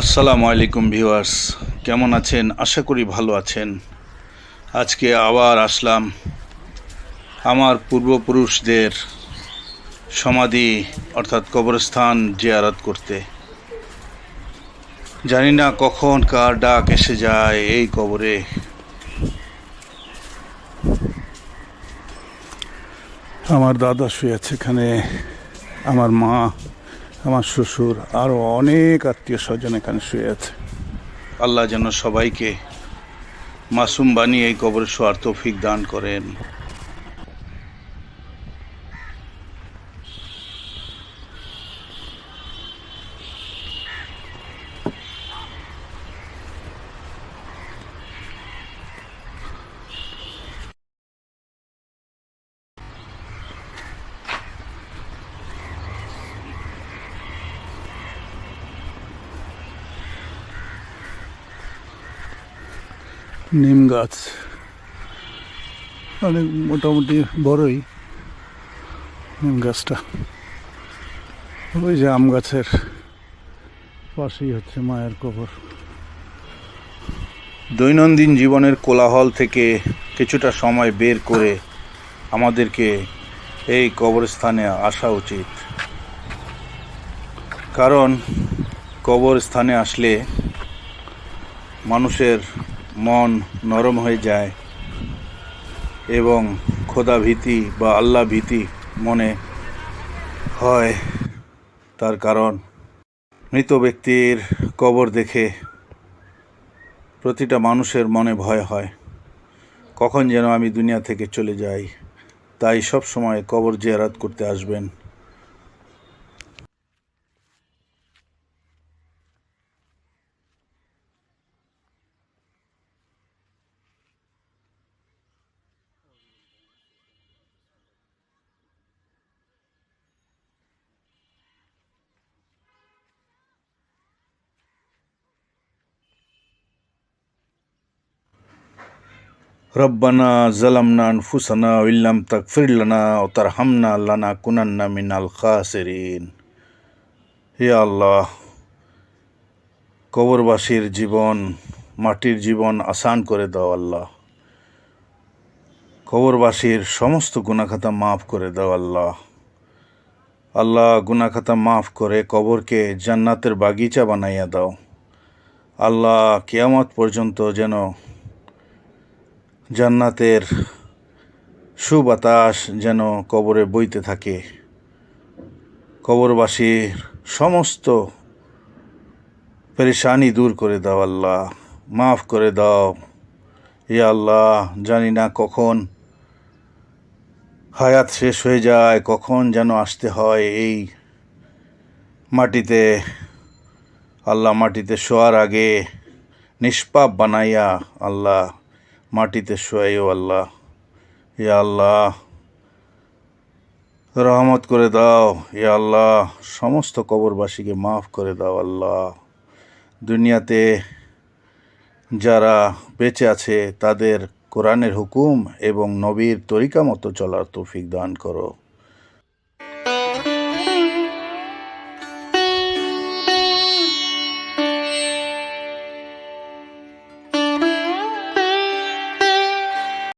আসসালামু আলাইকুম ভিউয়ার্স, কেমন আছেন? আশা করি ভালো আছেন। আজকে আবার আসলাম আমার পূর্বপুরুষদের সমাধি অর্থাৎ কবরস্থান জিয়ারত করতে। জানি না কখন কার ডাক এসে যায় এই কবরে। আমার দাদা শুয়ে আছে এখানে, আমার মা আমার শ্বশুর আরও অনেক আত্মীয় স্বজন এখানে শুয়ে আছে। আল্লাহ যেন সবাইকে মাসুম বানিয়ে এই কবর শোয়ার তৌফিক দান করেন। নিম গাছ। অনেক মোটামুটি বড়ই নিম গাছটা। ওই যে আম গাছের পাশেই হচ্ছে মায়ের কবর। দৈনন্দিন জীবনের কোলাহল থেকে কিছুটা সময় বের করে আমাদেরকে এই কবরস্থানে আসা উচিত। কারণ কবরস্থানে আসলে মানুষের মন নরম হয়ে যায় এবং খোদা ভীতি বা আল্লাহ ভীতি মনে হয় তার কারণ। মৃত ব্যক্তির কবর দেখে প্রতিটা মানুষের মনে ভয় হয়, কখন যেন আমি দুনিয়া থেকে চলে যাই, তাই সব সময় কবর জিয়ারাত করতে আসবেন। রব্বানা জালামনা আনফুসানা ইল্লাম তাকফির লানা ও তার হামনা লানা কুনান্না মিনাল খাসিরিন। হে আল্লাহ, কবরবাসীর জীবন, মাটির জীবন আসান করে দাও আল্লাহ। কবরবাসীর সমস্ত গুণাখাতা মাফ করে দাও আল্লাহ। আল্লাহ গুণাখাতা মাফ করে কবরকে জান্নাতের বাগিচা বানাইয়া দাও। আল্লাহ কেয়ামত পর্যন্ত যেন জান্নাতের সুবাতাস যেন কবরে বইতে থাকে। কবরবাসীর সমস্ত পেরেশানি দূর করে দাও আল্লাহ, মাফ করে দাও। ই আল্লাহ, জানি না কখন হায়াত শেষ হয়ে যায়, কখন যেন আসতে হয় এই মাটিতে। আল্লাহ মাটিতে শোয়ার আগে নিষ্পাপ বানাইয়া আল্লাহ মাটিতে শোয়াইও আল্লাহ। ইয়া আল্লাহ, রহমত করে দাও। ইয়া আল্লাহ, সমস্ত কবরবাসীকে মাফ করে দাও, আল্লাহ। দুনিয়াতে যারা বেঁচে আছে, তাদের কোরআনের হুকুম এবং নবীর তরিকা মতো চলার তৌফিক দান করো।